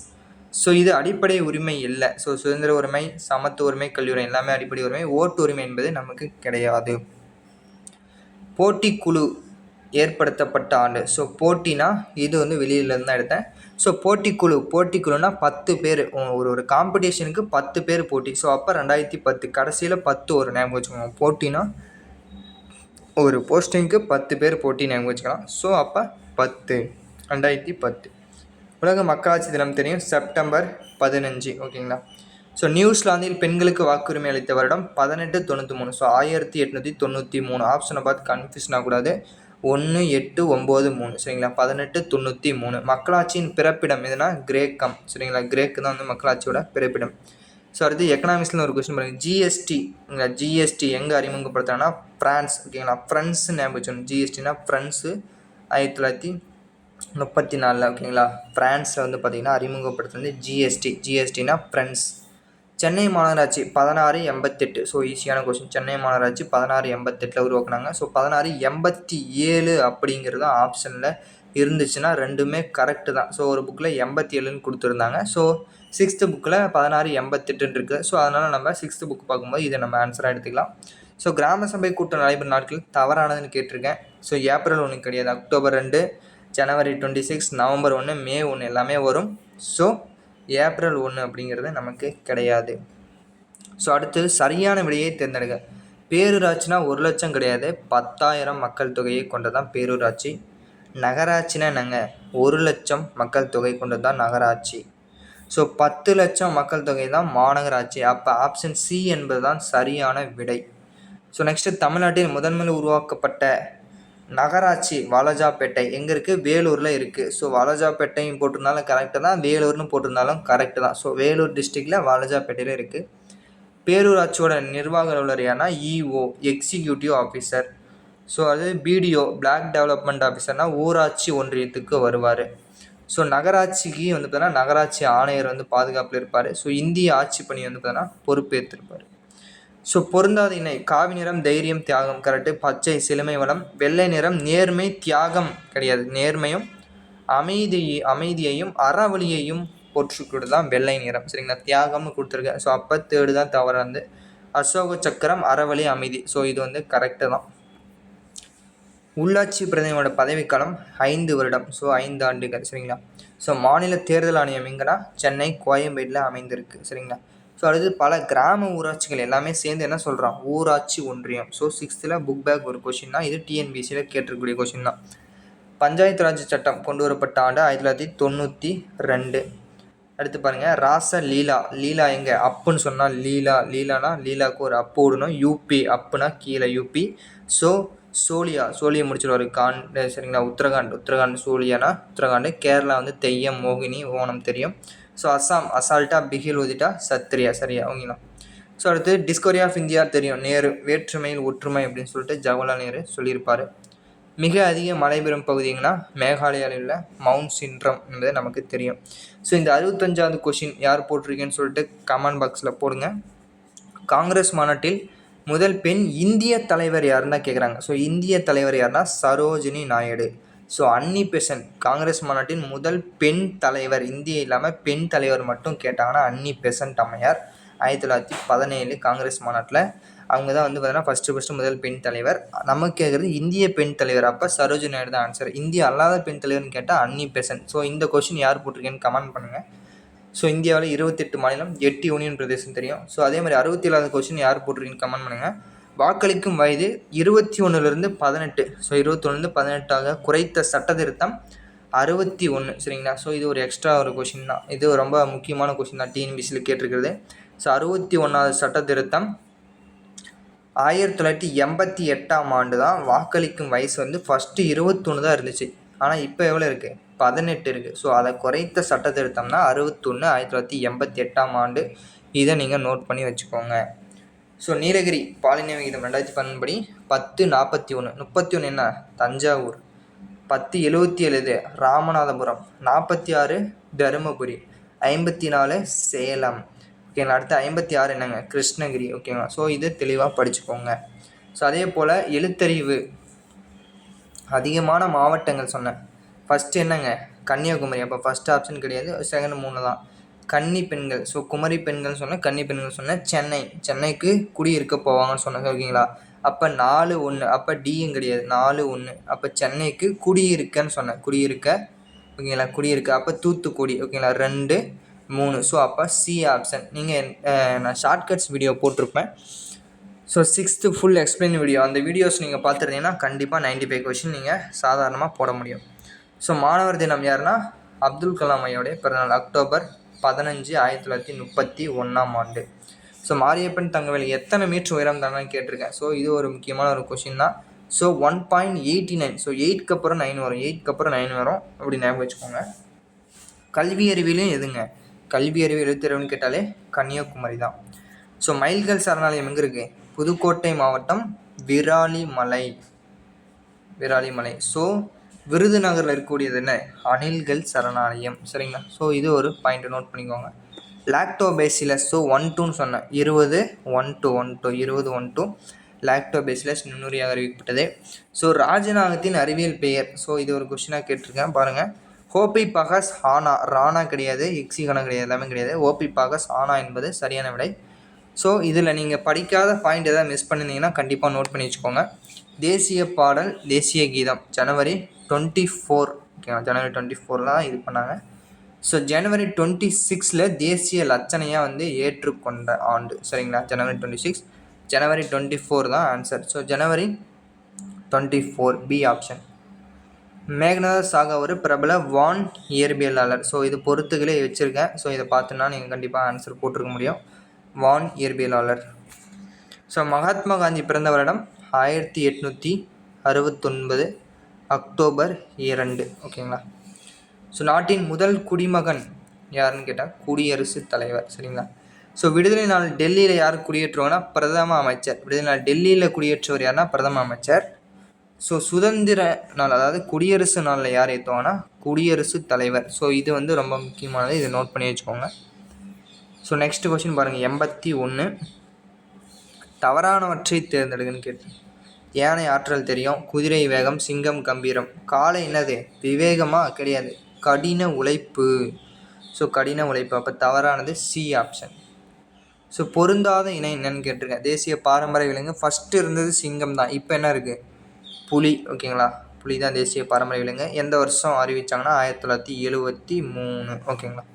ஸோ இது அடிப்படை உரிமை இல்லை. ஸோ சுதந்திர உரிமை சமத்துவ உரிமை கல்வி உரிமை எல்லாமே அடிப்படை உரிமை. ஓட்டு உரிமை என்பது நமக்கு கிடையாது. போட்டி குழு ஏற்படுத்தப்பட்ட ஆண்டு. ஸோ போட்டினா இது வந்து வெளியிலேருந்து தான் எடுத்தேன். ஸோ போட்டிக்குழு போட்டிக்குழுனா பத்து பேர். ஒரு ஒரு காம்படிஷனுக்கு பத்து பேர் போட்டி. ஸோ அப்போ ரெண்டாயிரத்தி பத்து கடைசியில் பத்து ஒரு ஞாபகம் வச்சுக்கோங்க. போட்டினா ஒரு போஸ்டிங்க்கு பத்து பேர் போட்டி ஞாபகம் வச்சுக்கலாம். ஸோ அப்போ பத்து ரெண்டாயிரத்தி பத்து. உலக மக்களாட்சி தினம் தெரியும். செப்டம்பர் பதினஞ்சு. ஓகேங்களா? ஸோ நியூசிலாந்தில் பெண்களுக்கு வாக்குரிமை அளித்த வருடம் பதினெட்டு தொண்ணூற்றி மூணு. ஸோ ஆயிரத்தி எட்நூற்றி தொண்ணூற்றி மூணு. ஆப்ஷனை பார்த்து கன்ஃபியூஷன் ஆகக்கூடாது ஒன்று எட்டு ஒம்பது மூணு. சரிங்களா? பதினெட்டு தொண்ணூற்றி மூணு. மக்களாட்சியின் பிறப்பிடம் எதுனா? கிரேக்கம். சரிங்களா? கிரேக்கு தான் வந்து மக்களாட்சியோட பிறப்பிடம். ஸோ அடுத்து எக்கனாமிக்ஸில் ஒரு கொஸ்டின் பாருங்கள் ஜிஎஸ்டிங்களா ஜிஎஸ்டி எங்கே அறிமுகப்படுத்துறாங்கன்னா ஃப்ரான்ஸ் ஓகேங்களா? ஃப்ரெண்ட்ஸ் ஞாபகம் ஜிஎஸ்டினா ஃப்ரெண்ட்ஸு ஆயிரத்தி தொள்ளாயிரத்தி முப்பத்தி நாலில் ஓகேங்களா? ஃப்ரான்ஸில் வந்து பார்த்திங்கன்னா அறிமுகப்படுத்துனது ஜிஎஸ்டி ஜிஎஸ்டினா ஃப்ரெண்ட்ஸ். சென்னை மாநகராட்சி பதினாறு எண்பத்தெட்டு. ஸோ ஈஸியான கொஸ்டின் சென்னை மாநகராட்சி பதினாறு எண்பத்தெட்டில் உருவாக்குனாங்க. ஸோ பதினாறு எண்பத்தி ஏழு அப்படிங்கிறது ஆப்ஷனில் இருந்துச்சுன்னா ரெண்டுமே கரெக்டு தான். ஸோ ஒரு புக்கில் எண்பத்தி ஏழுன்னு கொடுத்துருந்தாங்க. ஸோ சிக்ஸ்த்து புக்கில் பதினாறு எண்பத்தெட்டுன்னு இருக்குது ஸோ அதனால் நம்ம சிக்ஸ்த்து புக் பார்க்கும்போது இதை நம்ம ஆன்சராக எடுத்துக்கலாம். ஸோ கிராம சபை கூட்டம் நடைபெறும் நாட்கள் தவறானதுன்னு கேட்டிருக்கேன். ஸோ ஏப்ரல் ஒன்று கிடையாது. அக்டோபர் ரெண்டு ஜனவரி டுவெண்ட்டி சிக்ஸ் நவம்பர் ஒன்று மே ஒன்று எல்லாமே வரும். ஸோ ஏப்ரல் ஒன்று அப்படிங்கிறது நமக்கு கிடையாது. ஸோ அடுத்து சரியான விடையை தேர்ந்தெடுங்க. பேரூராட்சினா ஒரு லட்சம் கிடையாது. பத்தாயிரம் மக்கள் தொகையை கொண்டதான் பேரூராட்சி. நகராட்சினா என்னங்க? ஒரு லட்சம் மக்கள் தொகை கொண்டது தான் நகராட்சி. ஸோ பத்து லட்சம் மக்கள் தொகை தான் மாநகராட்சி. அப்போ ஆப்ஷன் சி என்பது தான் சரியான விடை. ஸோ நெக்ஸ்ட்டு தமிழ்நாட்டில் முதன்மையில் உருவாக்கப்பட்ட நகராட்சி வாலஜாப்பேட்டை எங்கே இருக்குது வேலூரில் இருக்குது ஸோ வாலஜாப்பேட்டையும் போட்டிருந்தாலும் கரெக்டு தான். வேலூர்னு போட்டிருந்தாலும் கரெக்டு தான். ஸோ வேலூர் டிஸ்ட்ரிக்டில் வாலாஜாப்பேட்டையில் இருக்குது பேரூராட்சியோட நிர்வாக அலுவலர் யாருன்னா இஓ எக்ஸிக்யூட்டிவ் ஆஃபீஸர் ஸோ அது பிடிஓ பிளாக் டெவலப்மெண்ட் ஆஃபீஸர்னால் ஊராட்சி ஒன்றியத்துக்கு வருவார். ஸோ நகராட்சிக்கு வந்து பார்த்தீங்கன்னா நகராட்சி ஆணையர் வந்து பாதுகாப்பில் இருப்பார். ஸோ இந்திய ஆட்சி பணி வந்து பார்த்தீங்கன்னா பொறுப்பேற்றிருப்பார் ஸோ பொருந்தாத இணை. காவி நிறம் தைரியம் தியாகம். கரெக்டு. பச்சை சிலுமை வளம். வெள்ளை நிறம் நேர்மை தியாகம். கிடையாது. நேர்மையும் அமைதி அமைதியையும் அறவழியையும் போற்றுக்கூட தான் வெள்ளை நிறம். சரிங்களா? தியாகம்னு கொடுத்துருக்கேன் ஸோ அப்போ தேர்டு தான் தவறானது அசோக சக்கரம் அறவழி அமைதி. ஸோ இது வந்து கரெக்டு தான். உள்ளாட்சி பிரதிநிதியோட பதவிக்காலம் ஐந்து வருடம். ஸோ ஐந்து ஆண்டுகள். சரிங்களா? ஸோ மாநில தேர்தல் ஆணையம் எங்கன்னா சென்னை கோயம்பேட்டில் அமைந்திருக்கு. சரிங்களா? ஸோ அடுத்து பல கிராம ஊராட்சிகள் எல்லாமே சேர்ந்து என்ன சொல்கிறான் ஊராட்சி ஒன்றியம். ஸோ சிக்ஸ்த்தில் புக் பேக் ஒரு கொஷின் தான். இது டிஎன்பிசியில் கேட்டிருக்கக்கூடிய கொஷின் தான். பஞ்சாயத்து ராஜ் சட்டம் கொண்டு வரப்பட்ட ஆண்டு ஆயிரத்தி தொள்ளாயிரத்தி தொண்ணூற்றி ரெண்டு. அடுத்து பாருங்கள் ராச லீலா. லீலா எங்கே? அப்புன்னு சொன்னால் லீலா லீலானா லீலாவுக்கு ஒரு அப்பு விடணும் யூபி அப்புனா கீழே யூபி ஸோ சோழியா சோழியை முடிச்சிடுவார் கான் சரிங்களா? உத்தரகாண்ட் உத்தரகாண்ட் சோழியானா? உத்தரகாண்டு கேரளா வந்து தெய்யம் மோகினி ஓணம் தெரியும். ஸோ அஸ்ஸாம் அசால்ட்டாக பிகில் ஊதிட்டா சத்ரியா சரியா? ஓகேங்களா? ஸோ அடுத்து டிஸ்கவரி ஆஃப் இந்தியா தெரியும். நேரு வேற்றுமையில் ஒற்றுமை அப்படின்னு சொல்லிட்டு ஜவஹர்லால் நேரு சொல்லியிருப்பார். மிக அதிக மழை பெறும் பகுதிங்கன்னா மேகாலயாவில் உள்ள மவுண்ட் சின்ரம் என்பது நமக்கு தெரியும். ஸோ இந்த அறுபத்தஞ்சாவது கொஷின் யார் போட்டிருக்கேன்னு சொல்லிட்டு கமெண்ட் பாக்ஸில் போடுங்க. காங்கிரஸ் மாநாட்டில் முதல் பெண் இந்திய தலைவர் யாருன்னு தான் கேட்குறாங்க ஸோ இந்திய தலைவர் யாருன்னா Sarojini Naidu. So Annie Besant Congress மாநாட்டின் முதல் பெண் தலைவர் இந்திய இல்லாமல் பெண் தலைவர் மட்டும் கேட்டாங்கன்னா அன்னி பெசன்ட் அம்மையார். ஆயிரத்தி தொள்ளாயிரத்தி பதினேழு காங்கிரஸ் மாநாட்டில் அவங்க தான் வந்து பார்த்தீங்கன்னா ஃபஸ்ட்டு ஃபஸ்ட்டு முதல் பெண் தலைவர். நமக்கு கேட்குறது இந்திய பெண் தலைவர். அப்போ சரோஜி நாயுடு தான் ஆன்சர் இந்திய அல்லாத பெண் தலைவர்னு கேட்டால் அன்னி பெசன்ட் ஸோ இந்த கொஷின் யார் போட்டிருக்கேன்னு கமெண்ட் பண்ணுங்கள் ஸோ இந்தியாவில் இருபத்தெட்டு மாநிலம் எட்டு யூனியன் பிரதேசம் தெரியும். ஸோ அதே மாதிரி அறுபத்தி ஏழாவது கொஸ்டின் யார் போட்டிருக்கீங்கன்னு கமெண்ட் பண்ணுங்கள் வாக்களிக்கும் வயது இருபத்தி ஒன்றுலேருந்து பதினெட்டு. ஸோ இருபத்தொன்னுலேருந்து பதினெட்டாக குறைத்த சட்ட திருத்தம் அறுபத்தி ஒன்று சரிங்களா? ஸோ இது ஒரு எக்ஸ்ட்ரா ஒரு கொஷின் தான். இது ரொம்ப முக்கியமான கொஷின் தான். டிஎன்பிசியில் கேட்டிருக்கிறது. ஸோ அறுபத்தி ஒன்றாவது சட்ட திருத்தம் ஆயிரத்தி தொள்ளாயிரத்தி எண்பத்தி எட்டாம் ஆண்டு தான் வாக்களிக்கும் வயசு வந்து ஃபஸ்ட்டு இருபத்தொன்று தான் இருந்துச்சு. ஆனால் இப்போ எவ்வளோ இருக்குது பதினெட்டு இருக்குது ஸோ அதை குறைத்த சட்ட திருத்தம்னா அறுபத்தொன்று ஆயிரத்தி தொள்ளாயிரத்தி எண்பத்தி எட்டாம் ஆண்டு. இதை நீங்கள் நோட் பண்ணி வச்சுக்கோங்க. ஸோ நீலகிரி பாலின விகிதம் ரெண்டாயிரத்தி பன்னெண்டு பத்து நாற்பத்தி ஒன்று முப்பத்தி ஒன்று என்ன? தஞ்சாவூர். பத்து எழுபத்தி ஏழு ராமநாதபுரம். நாற்பத்தி ஆறு தருமபுரி. ஐம்பத்தி நாலு சேலம். ஓகேங்களா அடுத்து ஐம்பத்தி ஆறு என்னங்க? கிருஷ்ணகிரி. ஓகேங்களா ஸோ இது தெளிவாக படிச்சுக்கோங்க. ஸோ அதே போல் எழுத்தறிவு. அதிகமான மாவட்டங்கள் சொன்னேன். ஃபஸ்ட்டு என்னங்க? கன்னியாகுமரி. அப்போ ஃபஸ்ட் ஆப்ஷன் கிடையாது. செகண்ட் மூணு தான். கன்னி பெண்கள். ஸோ குமரி பெண்கள் சொன்னேன் கன்னி பெண்கள் சொன்னேன் சென்னை. சென்னைக்கு குடியிருக்க போவாங்கன்னு சொன்னேன் ஓகேங்களா அப்போ நாலு ஒன்று அப்போ டியும் கிடையாது நாலு ஒன்று அப்போ சென்னைக்கு குடியிருக்கன்னு சொன்னேன். குடியிருக்க ஓகேங்களா? குடியிருக்க. அப்போ தூத்துக்குடி ஓகேங்களா? ரெண்டு மூணு. ஸோ அப்போ சி ஆப்ஷன் நீங்கள் நான் ஷார்ட்கட்ஸ் வீடியோ போட்டிருப்பேன். So sixth full explain video அந்த வீடியோஸ் நீங்கள் பார்த்துருந்தீங்கன்னா கண்டிப்பாக நைன்ட்டி ஃபைவ் கொஷின் நீங்கள் சாதாரணமாக போட முடியும். ஸோ மாணவர் தினம் யாருன்னா அப்துல் கலாம் ஐயோடைய பிறநாள் அக்டோபர் பதினஞ்சு ஆயிரத்தி தொள்ளாயிரத்தி முப்பத்தி ஒன்றாம் ஆண்டு. ஸோ மாரியப்பன் தங்கவேலி எத்தனை மீட்ரு உயரம் தானே கேட்டிருக்கேன். ஸோ இது ஒரு முக்கியமான ஒரு கொஷின் தான். So one point eighty nine so எயிட்க்கு அப்புறம் நைன் வரும். எயிட்க்கு அப்புறம் நைன் வரும். அப்படி ஞாபகம் வச்சுக்கோங்க. கல்வி அறிவியலும் எதுங்க? கல்வி அறிவு எழுத்துறவுன்னு கேட்டாலே கன்னியாகுமரி தான். ஸோ மயில்கள் சரணாலயம் எங்கே இருக்குது புதுக்கோட்டை மாவட்டம் விராலிமலை. விராலிமலை. ஸோ விருதுநகரில் இருக்கக்கூடியது என்ன? அணில்கள் சரணாலயம். சரிங்களா? ஸோ இது ஒரு பாயிண்ட் நோட் பண்ணிக்கோங்க. லாக்டோபேசிலஸ் ஸோ ஒன் டூன்னு சொன்னேன். இருபது ஒன் டூ ஒன் டூ இருபது ஒன் டூ லாக்டோபேசிலஸ் நுண்ணுரியாக அறிவிக்கப்பட்டது. ஸோ ராஜநாகத்தின் அறிவியல் பெயர். ஸோ இது ஒரு கொஷினாக கேட்டிருக்கேன். பாருங்கள் ஹோபி பகஸ் ஹானா ராணா கிடையாது எக்ஸிகனம் கிடையாது. எல்லாமே கிடையாது. ஓபி பகஸ் ஹானா என்பது சரியான விடை. ஸோ இதில் நீங்கள் படிக்காத பாயிண்ட் எதாவது மிஸ் பண்ணியிருந்தீங்கன்னா கண்டிப்பாக நோட் பண்ணி வச்சுக்கோங்க. தேசிய பாடல் தேசிய கீதம். ஜனவரி டுவெண்ட்டி ஃபோர். ஓகேவா ஜனவரி டுவெண்ட்டி ஃபோரில் தான் இது பண்ணாங்க. ஸோ ஜனவரி டுவெண்ட்டி சிக்ஸில் தேசிய லட்சணையாக வந்து ஏற்றுக்கொண்ட ஆண்டு. சரிங்களா? ஜனவரி டுவெண்ட்டி சிக்ஸ் ஜனவரி டுவெண்ட்டி ஃபோர் தான் ஆன்சர் ஸோ ஜனவரி twenty four B option Meghnad Saha ஒரு பிரபல வான் இயற்பியலாளர். ஸோ இது பொறுத்துகளே வச்சுருக்கேன். ஸோ இதை பார்த்துன்னா நீங்கள் கண்டிப்பாக ஆன்சர் போட்டிருக்க முடியும். வான் இயற்பியலாளர். ஸோ மகாத்மா காந்தி பிறந்த வருடம் ஆயிரத்தி எட்நூற்றி அறுபத்தொன்பது. அக்டோபர் இரண்டு ஓகேங்களா? ஸோ நாட்டின் முதல் குடிமகன் யாருன்னு கேட்டால் குடியரசுத் தலைவர் சரிங்களா? ஸோ விடுதலை நாள் டெல்லியில் யார் குடியேற்றுவாங்கன்னா பிரதம அமைச்சர். விடுதலை நாள் டெல்லியில் குடியேற்றுவர் யாருன்னா பிரதம அமைச்சர். ஸோ சுதந்திர நாள் அதாவது குடியரசு நாளில் யார் ஏற்றுவாங்கன்னா குடியரசுத் தலைவர். ஸோ இது வந்து ரொம்ப முக்கியமானது. இதை நோட் பண்ணி வச்சுக்கோங்க. ஸோ நெக்ஸ்ட் கொஷின் பாருங்கள் எண்பத்தி ஒன்று தவறானவற்றை தேர்ந்தெடுங்கன்னு கேட்டு யானை ஆற்றல் தெரியும் குதிரை வேகம் சிங்கம் கம்பீரம். காலை என்னது? விவேகமாக கிடையாது. கடின உழைப்பு. ஸோ கடின உழைப்பு. அப்போ தவறானது சி ஆப்ஷன் ஸோ பொருந்தாத இணை என்னன்னு கேட்டிருக்கேன். தேசிய பாரம்பரிய விலங்கு ஃபஸ்ட்டு இருந்தது சிங்கம் தான். இப்போ என்ன இருக்குது புலி. ஓகேங்களா? புலி தான் தேசிய பாரம்பரிய விலங்கு. எந்த வருஷம் அறிவித்தாங்கன்னா ஆயிரத்தி தொள்ளாயிரத்தி எழுபத்தி மூணு. ஓகேங்களா?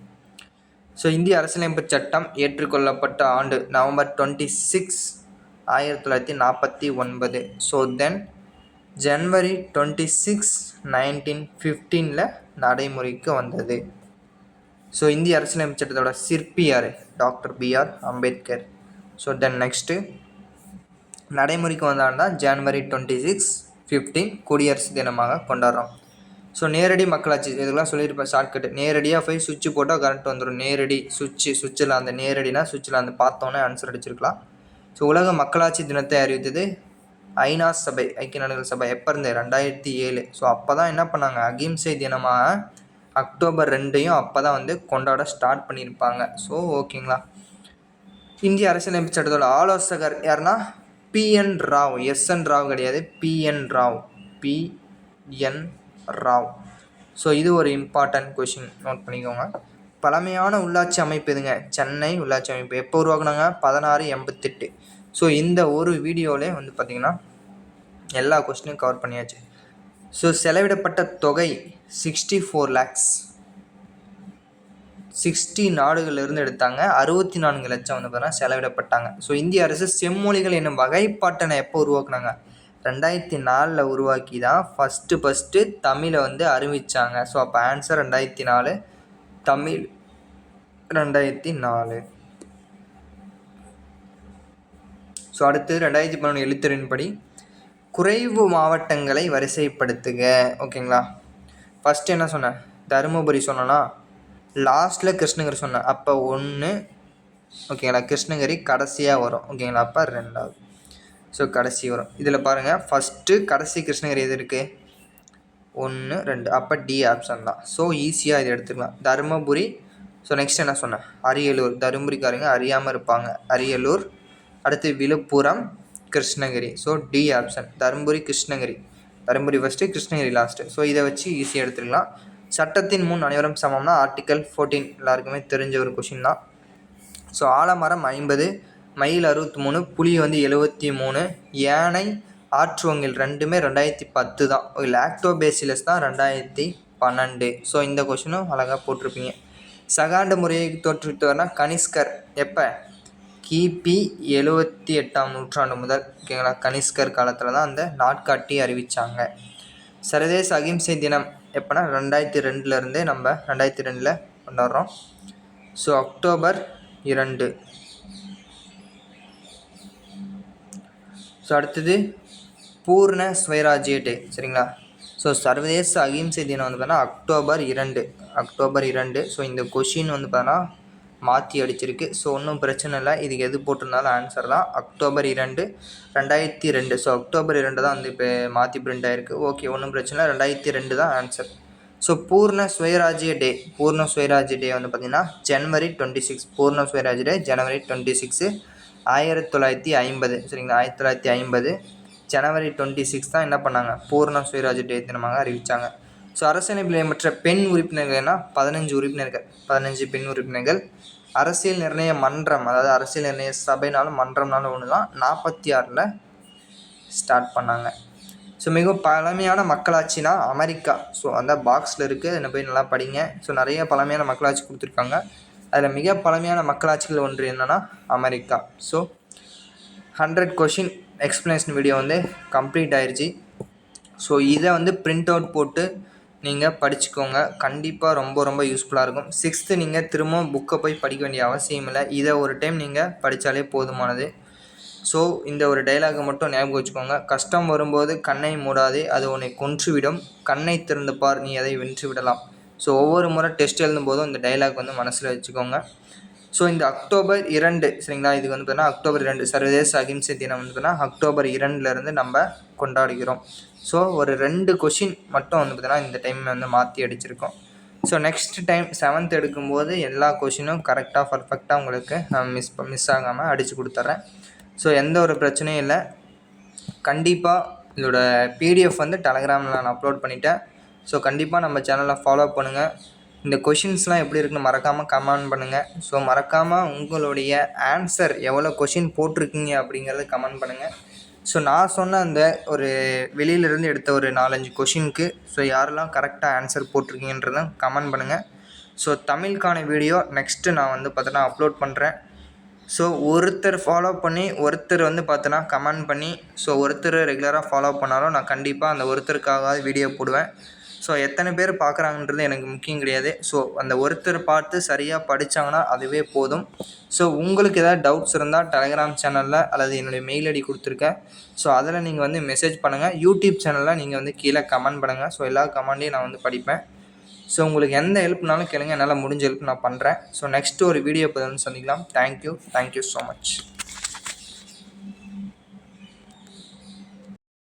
ஸோ இந்திய அரசியலமைப்பு சட்டம் ஏற்றுக்கொள்ளப்பட்ட ஆண்டு நவம்பர் டுவெண்ட்டி சிக்ஸ் ஆயிரத்தி தொள்ளாயிரத்தி நாற்பத்தி ஒன்பது. ஸோ தென் ஜனவரி டுவெண்ட்டி சிக்ஸ் நைன்டீன் ஃபிஃப்டீனில் நடைமுறைக்கு வந்தது. ஸோ இந்திய அரசியலமைப்பு சட்டத்தோட சிற்பி யார்? Doctor BR Ambedkar. So then next நடைமுறைக்கு வந்தால் தான் டுவெண்ட்டி சிக்ஸ் ஃபிஃப்டீன் குடியரசு தினமாக கொண்டாடுறோம். ஸோ நேரடி மக்களாட்சி இதெல்லாம் சொல்லியிருப்பேன் ஷார்ட்கட்டு நேரடியாக போய் சுவிட்ச் போட்டால் கரண்ட் வந்துடும் நேரடி சுவிட்சு சுவிட்சில் அந்த நேரடினா சுவிட்சில் அந்த பார்த்தோன்னே ஆன்சர் அடிச்சிருக்கலாம். ஸோ உலக மக்களாட்சி தினத்தை அறிவித்தது ஐநா சபை ஐக்கிய நாடுகள் சபை. எப்போ இருந்து? ரெண்டாயிரத்தி ஏழு. ஸோ அப்போ தான் என்ன பண்ணாங்க? அகிம்சை தினமாக அக்டோபர் ரெண்டையும் அப்போ தான் வந்து கொண்டாட ஸ்டார்ட் பண்ணியிருப்பாங்க. ஸோ ஓகேங்களா? இந்திய அரசியலமைப்பு சட்டத்தோட ஆலோசகர் யாருன்னா பிஎன் ராவ். எஸ்என் ராவ் கிடையாது. BN Rao. BN Rao. So இது ஒரு இம்பார்ட்டன்ட் கொஷின். நோட் பண்ணிக்கோங்க. பழமையான உள்ளாட்சி அமைப்பு எதுங்க? சென்னை உள்ளாட்சி அமைப்பு. எப்போ உருவாக்குனாங்க? பதினாறு எண்பத்தெட்டு. ஸோ இந்த ஒரு வீடியோவிலே வந்து பார்த்திங்கன்னா எல்லா கொஸ்டினையும் கவர் பண்ணியாச்சு. ஸோ செலவிடப்பட்ட தொகை சிக்ஸ்டி ஃபோர் லேக்ஸ் சிக்ஸ்டி நாடுகளிலிருந்து எடுத்தாங்க. அறுபத்தி நான்கு லட்சம் வந்து பார்த்தீங்கன்னா செலவிடப்பட்டாங்க. ஸோ இந்திய அரசு செம்மொழிகள் என்னும் வகைப்பாட்டனை எப்போ உருவாக்குனாங்க? ரெண்டாயிரத்தி நாலில் உருவாக்கி தான் ஃபஸ்ட்டு ஃபஸ்ட்டு தமிழை வந்து அறிவித்தாங்க ஸோ அப்போ ஆன்சர் ரெண்டாயிரத்தி நாலு. தமிழ். ரெண்டாயிரத்தி நாலு. ஸோ அடுத்து ரெண்டாயிரத்தி பதினொன்று எழுத்துறின்படி குறைவு மாவட்டங்களை வரிசைப்படுத்துக. ஓகேங்களா? ஃபஸ்ட்டு என்ன சொன்னேன் தருமபுரி சொன்னேன்னா லாஸ்ட்டில் கிருஷ்ணகிரி சொன்னேன் அப்போ ஒன்று ஓகேங்களா? கிருஷ்ணகிரி கடைசியாக வரும். ஓகேங்களா? அப்போ ரெண்டாவது. ஸோ கடைசி வரும். இதில் பாருங்கள் ஃபஸ்ட்டு கடைசி கிருஷ்ணகிரி எது இருக்குது ஒன்று ரெண்டு. அப்போ டி ஆப்ஷன் தான். ஸோ ஈஸியாக இது எடுத்துக்கலாம். தருமபுரி. ஸோ நெக்ஸ்ட் என்ன சொன்னேன்? அரியலூர். தருமபுரிக்காரங்க அறியாமல் இருப்பாங்க. அரியலூர். அடுத்து Villupuram Krishnagiri. So D option Dharmapuri Krishnagiri. Dharmapuri first Krishnagiri last so இதை வச்சு ஈஸியாக எடுத்துக்கலாம். சட்டத்தின் முன் அனைவரும் சமம்னா ஆர்டிக்கல் ஃபோர்டீன் எல்லாருக்குமே தெரிஞ்ச ஒரு கொஷின் தான். ஸோ ஆலமரம் ஐம்பது மயில் அறுபத்தி மூணு புலி வந்து எழுபத்தி மூணு யானை ஆற்றுவங்கள் ரெண்டுமே ரெண்டாயிரத்தி பத்து தான். லாக்டோபேசிலஸ் தான் ரெண்டாயிரத்தி பன்னெண்டு. ஸோ இந்த கொஷினும் அழகாக போட்டிருப்பீங்க. சகாண்ட முறையை தோற்றுவித்தவர்னா கனிஷ்கர். எப்போ? கிபி எழுவத்தி எட்டாம் நூற்றாண்டு முதல். ஓகேங்களா? கனிஷ்கர் காலத்தில் தான் அந்த நாட்காட்டி அறிவித்தாங்க சர்வதேச அகிம்சை தினம் எப்போனா? ரெண்டாயிரத்தி ரெண்டுலேருந்தே நம்ம ரெண்டாயிரத்தி ரெண்டில் கொண்டாடுறோம். ஸோ அக்டோபர் இரண்டு. ஸோ அடுத்தது பூர்ண ஸ்வராஜ்ய டே சரிங்களா? ஸோ சர்வதேச அகிம்சை தினம் வந்து பார்த்தீங்கன்னா அக்டோபர் இரண்டு அக்டோபர் இரண்டு. ஸோ இந்த கொஷின் வந்து பார்த்தீங்கன்னா மாற்றி அடிச்சிருக்கு. ஸோ ஒன்றும் பிரச்சனை இல்லை. இதுக்கு எது போட்டிருந்தாலும் ஆன்சர் தான். அக்டோபர் இரண்டு ரெண்டாயிரத்தி ரெண்டு. ஸோ அக்டோபர் இரண்டு தான் வந்து இப்போ மாற்றி பிரிண்ட் ஆகிருக்கு ஓகே ஒன்றும் பிரச்சனை இல்லை. ரெண்டாயிரத்தி ரெண்டு தான் ஆன்சர் ஸோ பூர்ண சுயராஜ்ய டே பூர்ண சுயராஜ்ய டே வந்து பார்த்திங்கன்னா ஜனவரி டுவெண்ட்டி சிக்ஸ் பூர்ண சுயராஜ்ய டே ஜனவரி டுவெண்ட்டி சிக்ஸு ஆயிரத்தி தொள்ளாயிரத்தி ஐம்பது சரிங்களா? ஆயிரத்தி தொள்ளாயிரத்தி ஐம்பது. ஜனவரி டுவெண்ட்டி சிக்ஸ் தான் என்ன பண்ணாங்க? பூர்ண சுயராஜ் டே தினமாக அறிவித்தாங்க ஸோ அரசியலமைப்பில் மற்ற பெண் உறுப்பினர்கள்னா பதினஞ்சு உறுப்பினர்கள். பதினஞ்சு பெண் உறுப்பினர்கள். அரசியல் நிர்ணய மன்றம் அதாவது அரசியல் நிர்ணய சபைனாலும் மன்றம்னாலும் ஒன்று தான் நாற்பத்தி ஆறில் ஸ்டார்ட் பண்ணாங்க. ஸோ மிக பழமையான மக்களாட்சினா அமெரிக்கா. ஸோ அந்த பாக்ஸில் இருக்குது அதில் போய் நல்லா படிங்க. ஸோ நிறைய பழமையான மக்களாட்சி கொடுத்துருக்காங்க. அதில் மிக பழமையான மக்களாட்சிகள் ஒன்று என்னென்னா America. So hundred question explanation video வந்து கம்ப்ளீட் ஆயிடுச்சு ஸோ இதை வந்து பிரிண்ட் அவுட் போட்டு நீங்கள் படிச்சுக்கோங்க. கண்டிப்பாக ரொம்ப ரொம்ப யூஸ்ஃபுல்லாக இருக்கும். சிக்ஸ்த்து நீங்கள் திரும்பவும் புக்கை போய் படிக்க வேண்டிய அவசியம் இல்லை. இதை ஒரு டைம் நீங்கள் படித்தாலே போதுமானது. ஸோ இந்த ஒரு டைலாகை மட்டும் ஞாபகம் வச்சுக்கோங்க. கஷ்டம் வரும்போது கண்ணை மூடாதே அது உன்னை கொன்றுவிடும். கண்ணை திறந்து பார் நீ அதை வென்று விடலாம் ஸோ ஒவ்வொரு முறை டெஸ்ட் எழுதும் போதும் இந்த டைலாக் வந்து மனசில் வச்சுக்கோங்க. ஸோ இந்த அக்டோபர் இரண்டு சரிங்களா? இதுக்கு வந்து பார்த்தீங்கன்னா அக்டோபர் இரண்டு சர்வதேச அகிம்சை தினம் வந்து பார்த்தீங்கன்னா அக்டோபர் இரண்டுலேருந்து நம்ம கொண்டாடுகிறோம். ஸோ ஒரு ரெண்டு கொஷின் மட்டும் வந்து பார்த்தீங்கன்னா இந்த டைம் வந்து மாற்றி அடிச்சிருக்கோம். ஸோ நெக்ஸ்ட் டைம் செவன்த் எடுக்கும்போது எல்லா கொஷினும் கரெக்டாக பர்ஃபெக்டாக உங்களுக்கு நான் மிஸ் மிஸ் ஆகாமல் அடித்து கொடுத்துட்றேன் ஸோ எந்த ஒரு பிரச்சனையும் இல்லை. கண்டிப்பாக இதோட பிடிஎஃப் வந்து டெலகிராமில் நான் அப்லோட் பண்ணிட்டேன். ஸோ கண்டிப்பாக நம்ம சேனலை ஃபாலோ பண்ணுங்கள் இந்த கொஷின்ஸ்லாம் எப்படி இருக்குன்னு மறக்காமல் கமெண்ட் பண்ணுங்கள் ஸோ மறக்காமல் உங்களுடைய ஆன்சர் எவ்வளோ கொஷின் போட்டிருக்கீங்க அப்படிங்கிறத கமெண்ட் பண்ணுங்கள் ஸோ நான் சொன்ன அந்த ஒரு வெளியிலேருந்து எடுத்த ஒரு நாலஞ்சு கொஷினுக்கு ஸோ யாரெல்லாம் கரெக்டாக ஆன்சர் போட்டிருக்கீங்கன்றத கமெண்ட் பண்ணுங்கள் ஸோ தமிழுக்கான வீடியோ நெக்ஸ்ட்டு நான் வந்து பார்த்தோன்னா அப்லோட் பண்ணுறேன் ஸோ ஒருத்தர் ஃபாலோ பண்ணி ஒருத்தர் வந்து பார்த்தோன்னா கமெண்ட் பண்ணி ஸோ ஒருத்தர் ரெகுலராக ஃபாலோ பண்ணாலும் நான் கண்டிப்பாக அந்த ஒருத்தருக்காக வீடியோ போடுவேன். ஸோ எத்தனை பேர் பார்க்குறாங்கன்றது எனக்கு முக்கியம் கிடையாது. ஸோ அந்த ஒருத்தர் பார்த்து சரியாக படித்தாங்கன்னா அதுவே போதும். ஸோ உங்களுக்கு ஏதாவது டவுட்ஸ் இருந்தால் டெலகிராம் சேனலில் அல்லது என்னுடைய மெயில் ஐடி கொடுத்துருக்கேன் ஸோ அதில் நீங்கள் வந்து மெசேஜ் பண்ணுங்கள் யூடியூப் சேனலில் நீங்கள் வந்து கீழே கமெண்ட் பண்ணுங்கள் ஸோ எல்லா கமெண்ட்டையும் நான் வந்து படிப்பேன். ஸோ உங்களுக்கு எந்த ஹெல்ப்னாலும் கேளுங்க. என்னால் முடிஞ்ச ஹெல்ப் நான் பண்ணுறேன் ஸோ நெக்ஸ்ட் ஒரு வீடியோ பதில் சந்திக்கலாம். Thank you thank you so much